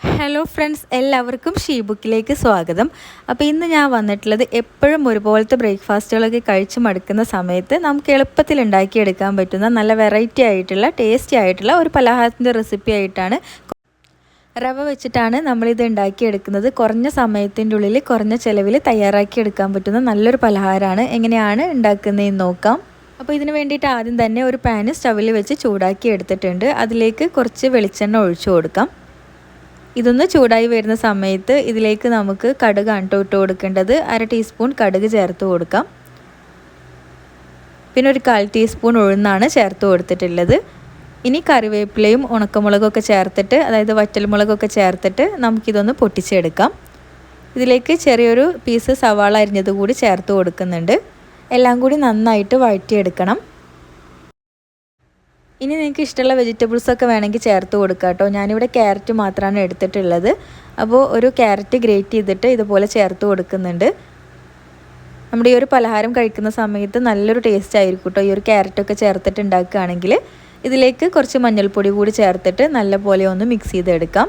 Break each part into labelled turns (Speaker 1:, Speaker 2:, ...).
Speaker 1: Hello friends എല്ലാവർക്കും she ബുക്കിലേക്ക് സ്വാഗതം. അപ്പോൾ ഇന്ന് ഞാൻ വന്നിട്ടുള്ളത് എപ്പോഴും ഒരുപോലത്തെ ബ്രേക്ക്ഫാസ്റ്റുകളൊക്കെ കഴിച്ച് മടുക്കുന്ന സമയത്ത് നമുക്ക് എളുപ്പത്തിൽ ഉണ്ടാക്കിയെടുക്കാൻ പറ്റുന്ന നല്ല വെറൈറ്റി ആയിട്ടുള്ള ടേസ്റ്റി ആയിട്ടുള്ള ഒരു പലഹാരത്തിന്റെ റെസിപ്പി ആയിട്ടാണ് റവ വെച്ചിട്ടാണ് നമ്മളിത് ഉണ്ടാക്കിയെടുക്കുന്നത്. കുറഞ്ഞ സമയത്തിന്റെ ഉള്ളിൽ കുറഞ്ഞ ചിലവിൽ തയ്യാറാക്കിയെടുക്കാൻ പറ്റുന്ന നല്ലൊരു പലഹാരമാണ്. എങ്ങനെയാണ് ഉണ്ടാക്കുന്നതെന്ന് നോക്കാം. അപ്പോൾ ഇതിന് വേണ്ടിയിട്ട് ആദ്യം തന്നെ ഒരു പാന് സ്റ്റവിൽ വെച്ച് ചൂടാക്കി എടുത്തിട്ടുണ്ട്. അതിലേക്ക് കുറച്ച് വെളിച്ചെണ്ണ ഒഴിച്ചു കൊടുക്കാം. ഇതൊന്ന് ചൂടായി വരുന്ന സമയത്ത് ഇതിലേക്ക് നമുക്ക് കടുക് അണ്ടോ ഇട്ട് കൊടുക്കേണ്ടത് അര ടീസ്പൂൺ കടുക് ചേർത്ത് കൊടുക്കാം. പിന്നെ ഒരു കാൽ ടീസ്പൂൺ ഉഴുന്നാണ് ചേർത്ത് കൊടുത്തിട്ടുള്ളത്. ഇനി കറിവേപ്പിലയും ഉണക്കമുളകൊക്കെ ചേർത്തിട്ട് അതായത് വറ്റൽമുളകൊക്കെ ചേർത്തിട്ട് നമുക്കിതൊന്ന് പൊട്ടിച്ചെടുക്കാം. ഇതിലേക്ക് ചെറിയൊരു പീസ് സവാള അരിഞ്ഞത് കൂടി ചേർത്ത് കൊടുക്കുന്നുണ്ട്. എല്ലാം കൂടി നന്നായിട്ട് വഴറ്റിയെടുക്കണം. ഇനി നിങ്ങൾക്ക് ഇഷ്ടമുള്ള വെജിറ്റബിൾസ് ഒക്കെ വേണമെങ്കിൽ ചേർത്ത് കൊടുക്കാം കേട്ടോ. ഞാനിവിടെ ക്യാരറ്റ് മാത്രമാണ് എടുത്തിട്ടുള്ളത്. അപ്പോൾ ഒരു ക്യാരറ്റ് ഗ്രേറ്റ് ചെയ്തിട്ട് ഇതുപോലെ ചേർത്ത് കൊടുക്കുന്നുണ്ട്. നമ്മുടെ ഈ ഒരു പലഹാരം കഴിക്കുന്ന സമയത്ത് നല്ലൊരു ടേസ്റ്റ് ആയിരിക്കും കേട്ടോ ഈ ഒരു ക്യാരറ്റൊക്കെ ചേർത്തിട്ട് ഉണ്ടാക്കുകയാണെങ്കിൽ. ഇതിലേക്ക് കുറച്ച് മഞ്ഞൾപ്പൊടി കൂടി ചേർത്തിട്ട് നല്ലപോലെ ഒന്ന് മിക്സ് ചെയ്തെടുക്കാം.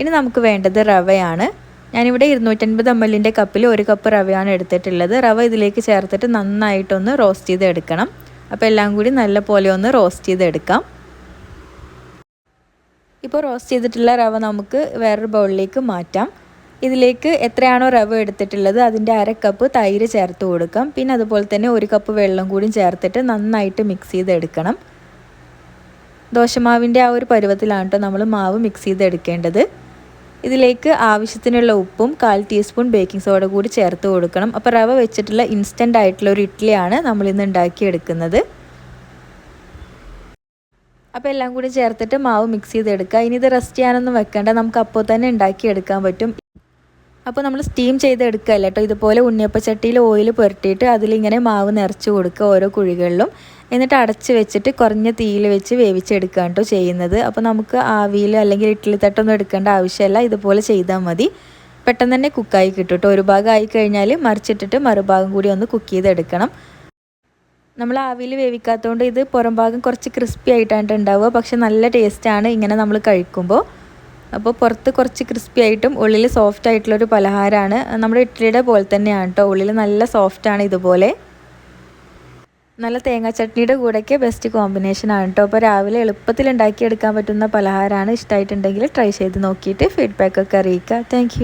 Speaker 1: ഇനി നമുക്ക് വേണ്ടത് റവയാണ്. ഞാനിവിടെ ഇരുന്നൂറ്റൻപത് എം എല്ലിന്റെ കപ്പിൽ ഒരു കപ്പ് റവയാണ് എടുത്തിട്ടുള്ളത്. റവ ഇതിലേക്ക് ചേർത്തിട്ട് നന്നായിട്ടൊന്ന് റോസ്റ്റ് ചെയ്തെടുക്കണം. അപ്പോൾ എല്ലാം കൂടി നല്ല പോലെ ഒന്ന് റോസ്റ്റ് ചെയ്തെടുക്കാം. ഇപ്പോൾ റോസ്റ്റ് ചെയ്തിട്ടുള്ള റവ നമുക്ക് വേറൊരു ബൗളിലേക്ക് മാറ്റാം. ഇതിലേക്ക് എത്രയാണോ റവ എടുത്തിട്ടുള്ളത് അതിന്റെ അര കപ്പ് തൈര് ചേർത്ത് കൊടുക്കാം. പിന്നെ അതുപോലെ തന്നെ ഒരു കപ്പ് വെള്ളം കൂടി ചേർത്തിട്ട് നന്നായിട്ട് മിക്സ് ചെയ്തെടുക്കണം. ദോശമാവിന്റെ ആ ഒരു പരുവത്തിലാണ് കേട്ടോ നമ്മൾ മാവ് മിക്സ് ചെയ്തെടുക്കേണ്ടത്. ഇതിലേക്ക് ആവശ്യത്തിനുള്ള ഉപ്പും കാൽ ടീസ്പൂൺ ബേക്കിംഗ് സോഡ കൂടി ചേർത്ത് കൊടുക്കണം. അപ്പോൾ റവ വെച്ചിട്ടുള്ള ഇൻസ്റ്റന്റ് ആയിട്ടുള്ള ഒരു ഇഡ്ഡലിയാണ് നമ്മളിന്ന് ഉണ്ടാക്കിയെടുക്കുന്നത്. അപ്പോൾ എല്ലാം കൂടി ചേർത്തിട്ട് മാവ് മിക്സ് ചെയ്തെടുക്കുക. ഇനി ഇത് റെസ്റ്റ് ചെയ്യാനൊന്നും വെക്കേണ്ട. നമുക്ക് അപ്പോൾ തന്നെ ഉണ്ടാക്കിയെടുക്കാൻ പറ്റും. അപ്പോൾ നമ്മൾ സ്റ്റീം ചെയ്തെടുക്കുകയല്ല കേട്ടോ ഇതുപോലെ ഉണ്ണിയപ്പച്ചട്ടിയിൽ ഓയിൽ പുരട്ടിയിട്ട് അതിലിങ്ങനെ മാവ് നിറച്ച് കൊടുക്കുക ഓരോ കുഴികളിലും. എന്നിട്ട് അടച്ച് വെച്ചിട്ട് കുറഞ്ഞ തീയിൽ വെച്ച് വേവിച്ചെടുക്കുകയാണ് കേട്ടോ ചെയ്യുന്നത്. അപ്പോൾ നമുക്ക് ആവിയിൽ അല്ലെങ്കിൽ ഇഡ്ഡലി തട്ടൊന്നും എടുക്കേണ്ട ആവശ്യമില്ല. ഇതുപോലെ ചെയ്താൽ മതി. പെട്ടെന്ന് തന്നെ കുക്കായി കിട്ടും കേട്ടോ ഒരു ഭാഗം ആയി കഴിഞ്ഞാൽ മറിച്ചിട്ടിട്ട് മറുഭാഗം കൂടി ഒന്ന് കുക്ക് ചെയ്തെടുക്കണം. നമ്മൾ ആവിയിൽ വേവിക്കാത്തതുകൊണ്ട് ഇത് പുറം ഭാഗം കുറച്ച് ക്രിസ്പി ആയിട്ടാണ് ഉണ്ടാവുക. പക്ഷെ നല്ല ടേസ്റ്റാണ് ഇങ്ങനെ നമ്മൾ കഴിക്കുമ്പോൾ. അപ്പോൾ പുറത്ത് കുറച്ച് ക്രിസ്പി ആയിട്ടും ഉള്ളിൽ സോഫ്റ്റ് ആയിട്ടുള്ളൊരു പലഹാരമാണ് നമ്മുടെ ഇഡ്ഡലിയുടെ പോലെ തന്നെയാണ് കേട്ടോ ഉള്ളിൽ നല്ല സോഫ്റ്റാണ് ഇതുപോലെ. നല്ല തേങ്ങാ ചട്നിയുടെ കൂടെയൊക്കെ ബെസ്റ്റ് കോമ്പിനേഷൻ ആണ് കേട്ടോ അപ്പോൾ രാവിലെ എളുപ്പത്തിൽ ഉണ്ടാക്കിയെടുക്കാൻ പറ്റുന്ന പലഹാരമാണ് ഇഷ്ടമായിട്ടുണ്ടെങ്കിൽ ട്രൈ ചെയ്ത് നോക്കിയിട്ട് ഫീഡ്ബാക്കൊക്കെ അറിയിക്കുക. താങ്ക്